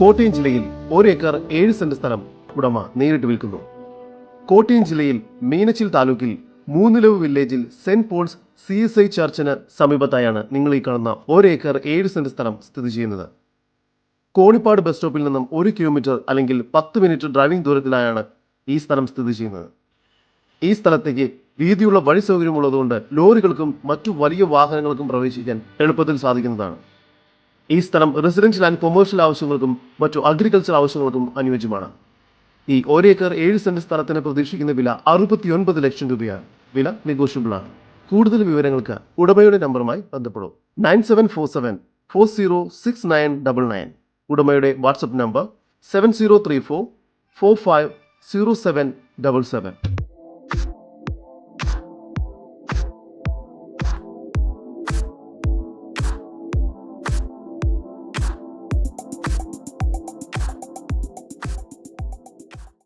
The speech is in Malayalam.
കോട്ടയം ജില്ലയിൽ ഒരു ഏക്കർ ഏഴ് സെന്റ് സ്ഥലം ഉടമ നേരിട്ട് വിൽക്കുന്നു. കോട്ടയം ജില്ലയിൽ മീനച്ചിൽ താലൂക്കിൽ മൂന്നിലവ് വില്ലേജിൽ saint Paul's C S I ചർച്ചിന് സമീപത്തായാണ് നിങ്ങൾ ഈ കാണുന്ന ഒരേക്കർ ഏഴ് സെന്റ് സ്ഥലം സ്ഥിതി ചെയ്യുന്നത്. കോണിപ്പാട് ബസ് സ്റ്റോപ്പിൽ നിന്നും ഒരു കിലോമീറ്റർ അല്ലെങ്കിൽ പത്ത് മിനിറ്റ് ഡ്രൈവിംഗ് ദൂരത്തിലായാണ് ഈ സ്ഥലം സ്ഥിതി ചെയ്യുന്നത്. ഈ സ്ഥലത്തേക്ക് വീതിയുള്ള വഴി സൗകര്യമുള്ളതുകൊണ്ട് ലോറികൾക്കും മറ്റു വലിയ വാഹനങ്ങൾക്കും പ്രവേശിക്കാൻ എളുപ്പത്തിൽ സാധിക്കുന്നതാണ്. ഈ സ്ഥലം റെസിഡൻഷ്യൽ ആൻഡ് കൊമേഴ്ഷ്യൽ ആവശ്യങ്ങൾക്കും മറ്റു അഗ്രികൾച്ചർ ആവശ്യങ്ങൾക്കും അനുയോജ്യമാണ്. ഈ ഒരേക്കർ ഏഴ് സെന്റ് സ്ഥലത്തിന് പ്രതീക്ഷിക്കുന്ന വില അറുപത്തിയൊൻപത് ലക്ഷം രൂപയാണ്. വില നെഗോഷ്യബിൾ ആണ്. കൂടുതൽ വിവരങ്ങൾക്ക് ഉടമയുടെ നമ്പറുമായി ബന്ധപ്പെടും. Nine seven four seven four zero six nine double nine ഉടമയുടെ WhatsApp number seven zero three four four five zero seven double seven